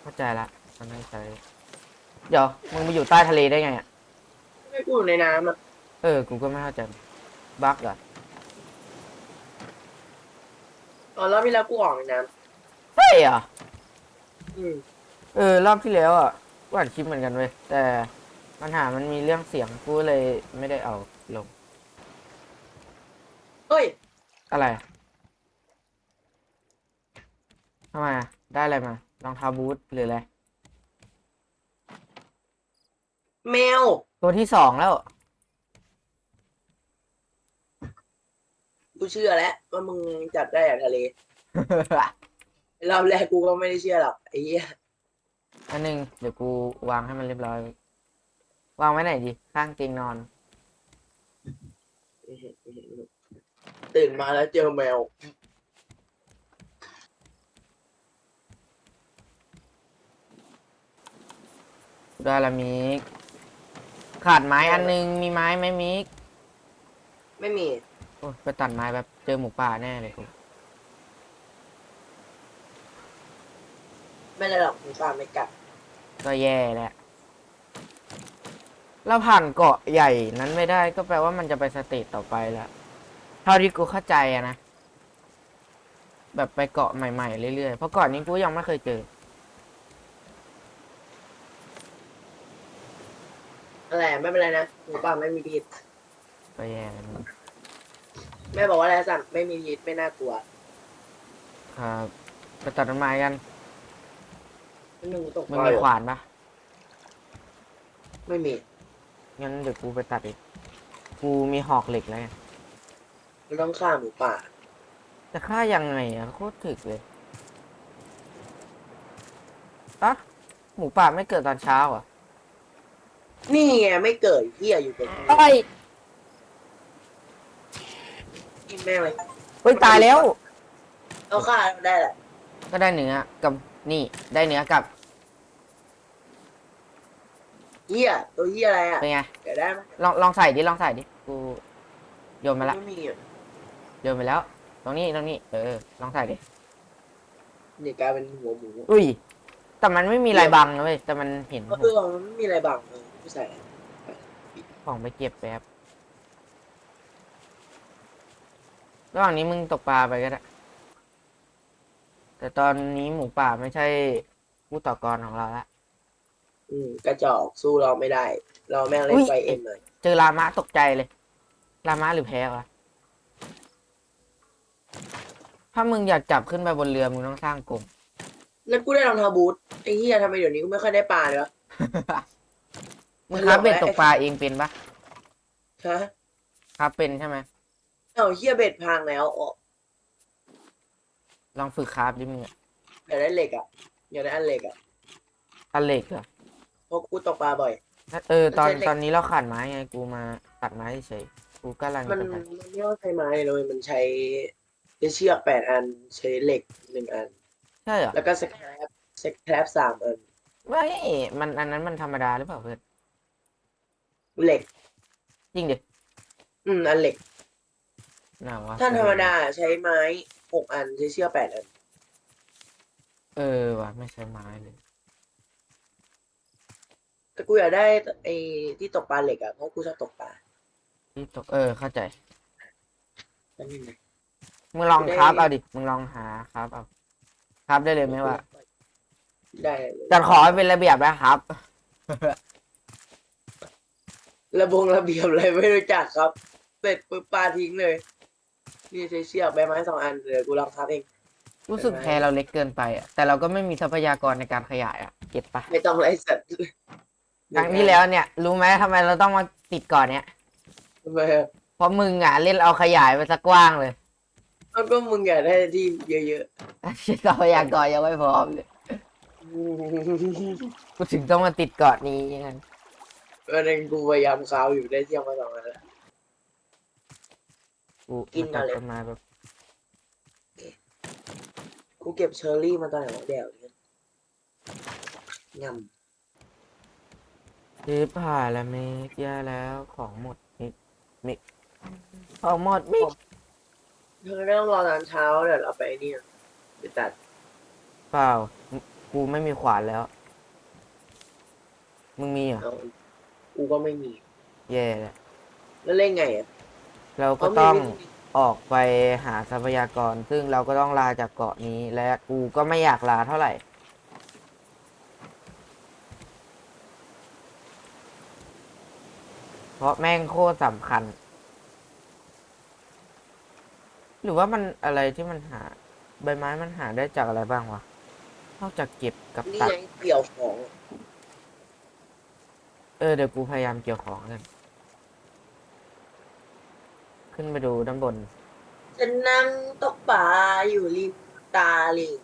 เข้าใจละมันไม่ใช้เดี๋ยวมึงมาอยู่ใต้ทะเลได้ไงอะไม่กูอยู่ในน้ำอะเออกูก็ไม่เข้าใจบั๊กเหรอตอนรอบที่แล้วกูออกในน้ใช่เหรอำอืมเออรอบที่แล้วอะกูอัดคลิปเหมือนกันเว้ยแต่ปัญหามันมีเรื่องเสียงกูเลยไม่ได้เอาลงเฮ้ยอะไรอะทำไมอะได้อะไรมา รองเท้าบูทหรืออะไร แมว ตัวที่สองแล้ว กูเชื่อแล้วว่ามึงจับได้จากทะเลรอบแรกกูก็ไม่ได้เชื่อหรอกไอ้เหี้ยอันหนึงเดี๋ยวกูวางให้มันเรียบร้อย วางไว้ไหนดีข้างเตียงนอน ตื่นมาแล้วเจอแมว ได้ละมิก ขาดไม้อันนึง มีไม้ไหมมิกไม่มี โอ้ยไปตัดไม้แบบเจอหมูป่าแน่เลยกูไม่ได้หรอกหมูป่าไม่กัดก็แย่แหละเราผ่านเกาะใหญ่นั้นไม่ได้ก็แปลว่ามันจะไปสเตจต่อไปละเท่าที่กูเข้าใจอะนะ แบบไปเกาะใหม่ๆเรื่อยๆ เพราะเก่อนนี้กูยังไม่เคยเจอ อะไรไม่เป็นไรนะหมูป่าไม่มีพิษก็แย่แล้วมึงแม่บอกว่าอะไรสั่นไม่มีพิษไม่น่ากลัวครับไปตัดต้นไม้กันนึงตกมึงปลามีเหรอขวานปะไม่มีงั้นเดี๋ยวกูไปตัดอีกกูมีหอกเหล็กแล้วไงมันต้องฆ่าหมูป่าจะฆ่ายังไงอะโคตรถึกเลยอะหมูป่าไม่เกิดตอนเช้าเหรอะ นี่ไงไม่เกิดเหี้ยอยู่กับกูเฮ้ยกินแม่งเลยเฮ้ยตายแล้ว เอาฆ่าได้แหละก็ได้เนื้อกับนี่ได้เนื้อกับเหี้ยตัวเหี้ยอะไรอะเป็นไงเดี๋ยวได้ไหมลองลองใส่ดิลองใส่ดิกูโยนมาละไม่มีอะโยนไปแล้ว ตรงนี้ตรงนี้ เออลองใส่ดิเดี๋ยวกลายเป็นหัวหมูอุ้ย แต่มันไม่มีลายบังนะเว้ยแต่มันเห็น เออมันไม่มีอะไรบังเออ ไม่ใส่ของไปเก็บแป๊บระหว่างนี้มึงตกปลาไปก็ได้ แต่ตอนนี้หมูป่าไม่ใช่ผู้ต่อกรของเราละอืมกระจอกสู้เราไม่ได้ เราแม่งเล่อุ๊นยไฟเอ็มเลยเจอลามะตกใจเลย ลามะหรือแพ้วะถ้ามึงอยากจับขึ้นไปบนเรือมึงต้องสร้างกรงแล้วกูได้รองเท้าบูทไอ้เหี้ยทำไมเดี๋ยวนี้กูไม่ค่อยได้ปลาเลยวะ มึงครับเบ็ดตกปลาเองเป็นปะฮะครับเป็นใช่ไหมเอ้าเหี้ยเบ็ดพังแล้วอ๋อลองฝึกครับดิมึงอะอยากได้เหล็กอะอยากได้อันเหล็กอะตัดเหล็กเหรอเพราะกูตกปลาบ่อย เออ ตอนใช้เหล็กตอนนี้เราขาดไม้ไงกูมาตัดไม้เฉยๆกูก็ลังมันจะไปมันไม่ต้องใช้ไม้เลยมันใช้เชือกแปดอันใช้เหล็กหนึ่งอัน ใช่เหรอแล้วก็สแครปสแครปสามอัน ไม่มันอันนั้นมันธรรมดาหรือเปล่าเพื่อน เหล็ก จริงดิอืม อันเหล็ก หนาวะถ้าธรรมดาใช้ไม้หกอัน ใช้เชือกแปดอัน เออว่ะไม่ใช่ไม้เลยแต่กูอยากได้ไอ้ที่ตกปลาเหล็กอะเพราะกูชอบตกปลาที่ตกเออเข้าใจนั่นเองนะมึงลองได้ ครับเอาดิ มึงลองหาครับเอาครับได้เลยไหมวะได้เลยจัดขอให้เป็นระเบียบนะครับ ระบงระเบียบอะไรไม่รู้จักครับเสร็จปุ๊บปลาทิ้งเลย นี่ใช้เชือกใบไม้สองอันเดี๋ยวกูลองทับเอง รู้สึกแพรเราเล็กเกินไปอะ แต่เราก็ไม่มีทรัพยากรในการขยายอะ เก็บปะไม่ต้องไล่สัตว์ครั้งที่แล้วเนี่ย รู้ไหมทำไมเราต้องมาติดก่อนเนี่ย ทำไมอะเพราะมึงอะเล่นเอาขยายไปสักกว้างเลยมันก็มึงอยากได้ที่เยอะทรัพยากรยังไม่พร้อมเลยๆ กูถึงต้องมาติดเกาะนี้ยั งไงวันนึงกูพยายามคาวอยู่ได้เที่ยวมาสองอันแล้ว กูกินตัมาดเลยต้นไม้แบบกูเก็บเชอร์รี่มาตอนไหนวะเดี๋ยวนี้ยซื้อผ่านแล้วเมกแย่แล้วของหมดมิกมิกของหมดมิกำเธอไม่ต้องรอตอนเช้าเดี๋ยวเราไปนี่ไปตัดเปล่า กูไม่มีขวานแล้ว มึงมีเหรอเอา กูก็ไม่มี แย่แหละแล้วเล่นไงอะเราก็เขามีต้องวิธีออกไปหาทรัพยากร ซึ่งเราก็ต้องลาจากเกาะนี้และกูก็ไม่อยากลาเท่าไหร่ เพราะแม่งโคตรสำคัญ หรือว่ามันอะไรที่มันหา ใบไม้มันหาได้จากอะไรบ้างวะ นอกจากเก็บกับนี่ตัดยังเกี่ยวของ เออเดี๋ยวกูพยายามเกี่ยวของกัน ขึ้นไปดูด้านบนจะนั่งตกปลาอยู่ริมตาลิง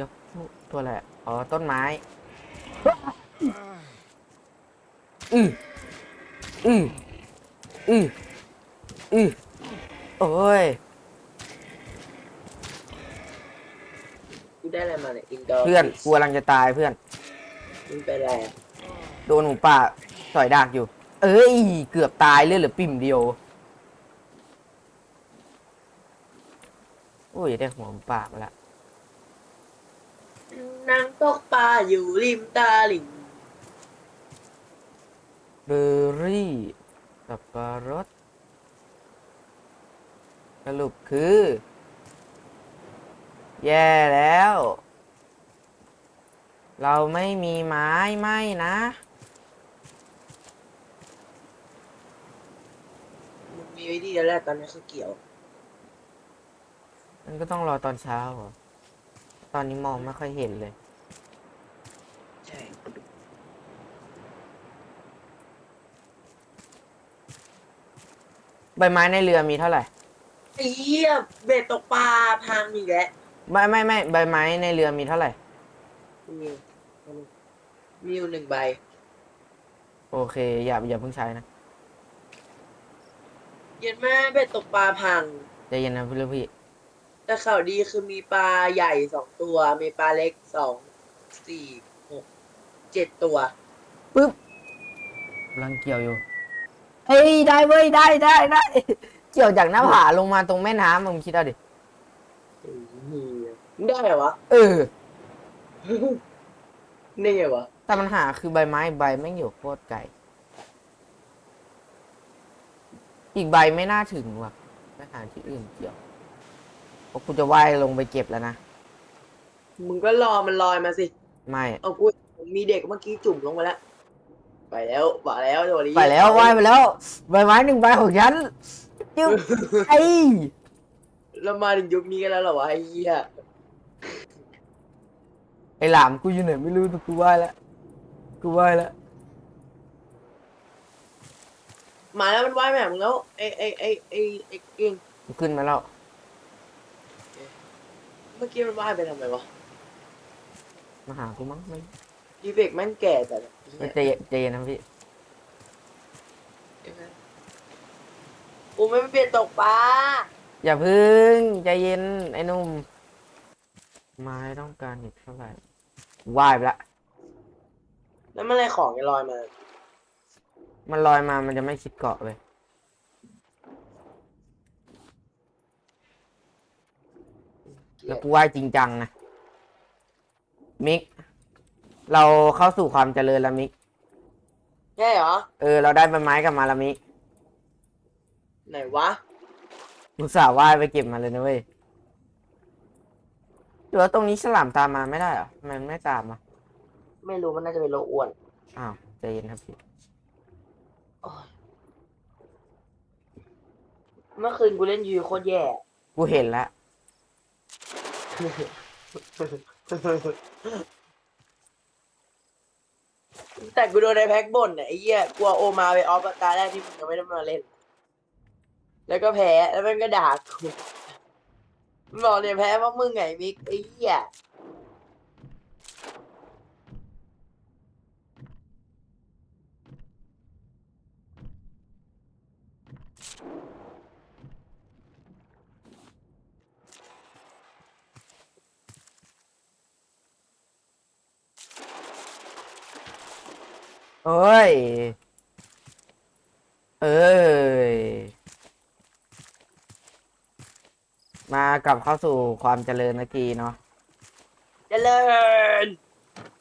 ยกตัวแหละไรอ๋อ ต้นไม้ อืออืออืออือโอ้ย กูได้อะไรมาเนี่ ยอินดอร์เพื่อนกูกำลังจะตายเพื่อนมันเป็นอะไรอะโดนหมูป่าสอยดากอยู่ เอ้ย เกือบตายเลยเหลือปิ่มเดียวอุ้ยได้หัวหมูป่ามาละนั่งตกปลาอยู่ริมตาลิงเบอร์รี่สับปะรดสรุปคือ แย่แล้ว เราไม่มีไม้ไม่นะมึงมีวิธีแล้วแหละตอนนี้คือเกี่ยว มันก็ต้องรอตอนเช้าเหรอตอนนี้มองไม่ค่อยเห็นเลย ใช่ใบไม้ในเรือมีเท่าไหร่ไอ้เหี้ยเบ็ดตกปลาพังอีกแล้วไม่ไม่ไม่ใบไม้ในเรือมีเท่าไหร่ มี มีอยู่หนึ่งใบ โอเค อย่าอย่าเพิ่งใช้นะเย็นแม่เบ็ดตกปลาพัง ใจเย็นนะพี่ลูกพี่ แต่ข่าวดีคือมีปลาใหญ่สองตัว มีปลาเล็กสองสี่หกเจ็ดตัว ปึ๊บกำลังเกี่ยวอยู่ เฮ้ย ได้เว้ย ได้ได้ได้ เกี่ยวจากหน้าผาลงมาตรงแม่น้ำมึงคิดเอาดิไอ้เหี้ยมึงได้เหรอวะ เออ นี่ไงวะแต่ปัญหาคือใบไม้อีกใบแม่งอยู่โคตรไกล อีกใบไม่น่าถึงว่ะไปหาที่อื่นเกี่ยวเพราะกูจะว่ายลงไปเก็บแล้วนะ มึงก็รอมันลอยมาสิ ไม่ เอากูมีเด็กเมื่อกี้จุ่มลงไปแล้ว ไปแล้วบอกแล้วโดนไปแล้วว่ายไปแล้ว ใบไม้หนึ่งใบของฉันจึ๊บไอ้ เรามาถึงยุคนี้กันแล้วเหรอวะไอ้เหี้ย ไอ้หลามกูอยู่ไหนไม่รู้แต่กูว่ายแล้วกูว่ายแล้วมาแล้วมันว่ายมาหามึงแล้วไอ้ไอ้ไอ้ไอ้ไอ้เก่งกูขึ้นมาแล้วเมื่อกี้มันว่ายไปทำไมวะมาหากูมั้งไม่ดีเบกแม่งแก่แต่ไม่ใจเย็นใจเย็นนะพี่กูไม่เปลี่ยนตกปลาอย่าพึ่งใจเย็นไอ้หนุ่มไม้ต้องการอีกเท่าไหร่ ว่ายไปละ แล้วเมื่อไรของจะลอยมา มันลอยมา มันจะไม่คิดเกาะเลย แล้วกูว่ายจริงจังนะ มิก เราเข้าสู่ความเจริญแล้วมิก ใช่เหรอ เออ เราได้ใบไม้กลับมาแล้วมิก ไหนวะ อุตส่าห์ว่ายไปเก็บมาเลยนะเว้ย หรือว่าตรงนี้ฉลามตามมาไม่ได้เหรอทำไมมันไม่ตามอะไม่รู้มันน่าจะเป็นโรคอ้วนอ้าวใจเย็นครับพี่โอ้ยเมื่อคืนกูเล่นยูโคตรแย่ กูเห็นแล้วแต่กูโดนในแพ็กบ่นเนี่ยไอ้เหี้ยกลัวโอมาไปออฟตาแรกที่มึงยังไม่ได้มาเล่น แล้วก็แพ้แล้วมันก็ด่ากูมัน บอกเนี่ยแพ้เพราะมึงไงมิกไอ้เหี้ยเอ้ย เอ้ย มากลับเข้าสู่ความเจริญนาทีเนาะเจริญ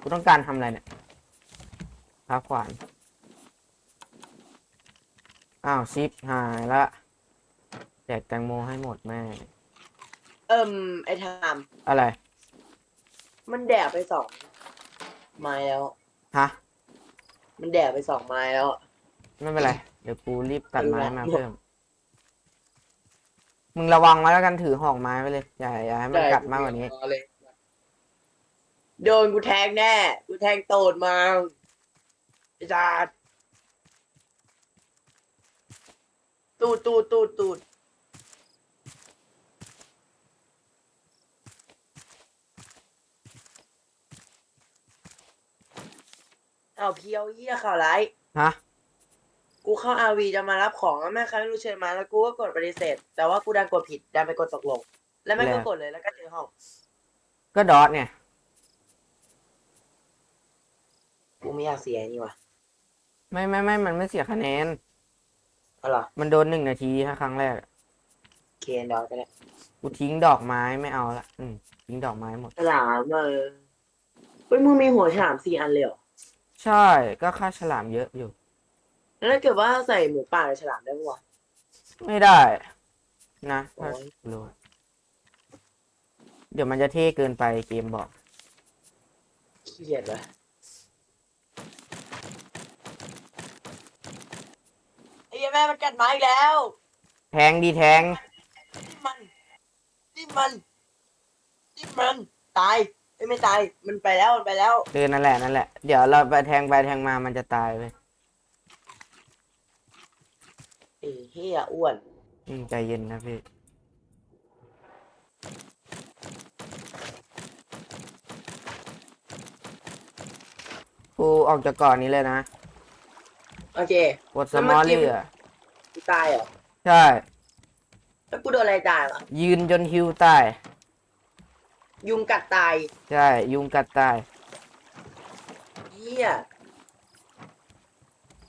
กูต้องการทำอะไรเนี่ยพาขวาน อ้าวชิปหายละแจกแตงโมให้หมดแม่ เอิ่มไอ้ทามอะไร มันแดกไปสองไม้แล้ว ฮะ มันแดกไปสองไม้แล้ว ไม่เป็นไร เดี๋ยวกูรีบตัดไม้เออมาเพิ่ม มึงระวังไว้แล้วกันถือหอกไม้ไปเลยอย่าอย่าให้มันกัดมากกว่านี้เลยโดนกูแทงแน่ กูแทงโตดมาไอ้จาดตูดตูดตูดตูดเอาเพียวเยี่ยข่าวร้ายฮะ กูเข้าอาวีจะมารับของแล้วแม่ค้าไม่รู้เชิญมาแล้วกูก็กดปฏิเสธ แต่ว่ากูดันกดผิดดันไปกดตกลง แล้วแม่งก็แล้วกดเลยแล้วก็เจอห้องก็ดอทเนี่ยกูไม่อยากเสียนี่ว่ะไม่ไม่ไม่มันไม่เสียคะแนนเอาเหรอมันโดนหนึ่งนาทีถ้าครั้งแรกอะเคนดอกก็ได้กูทิ้งดอกไม้ไม่เอาละอืมทิ้งดอกไม้หมดฉลามเออเฮ้ยมึงมีหัวฉลามสี่อันเลยเหรอใช่ก็ค่าฉลามเยอะอยู่ แล้วถ้าเกิดว่าใส่หมูป่าในฉลามได้ปะวะ ไม่ได้ นะถ้าโอ้ย รู้เดี๋ยวมันจะเท่เกินไปเกมบอก ขี้เกียจวะไอ้เหี้ยแม่มันกัดไม้อีกแล้ว แทงดีแทงจิ้มมันจิ้มมันจิ้มมัน ตายเอ้ยไม่ตาย มันไปแล้ว มันไปแล้วเออนั่นแหละนั่นแหละ เดี๋ยวเราไปแทงไปแทงมามันจะตายไป ไอ้ เฮียอ้วน อืมใจเย็นนะพี่กูออกจากเก่อนนี้เลยนะโอเคกดสมอลลี่อะกูตายเหรอ ใช่ แล้วกูโดนอะไรตายวะยืนจนฮิวตาย ยุงกัดตายใช่ ยุงกัดตายเฮีย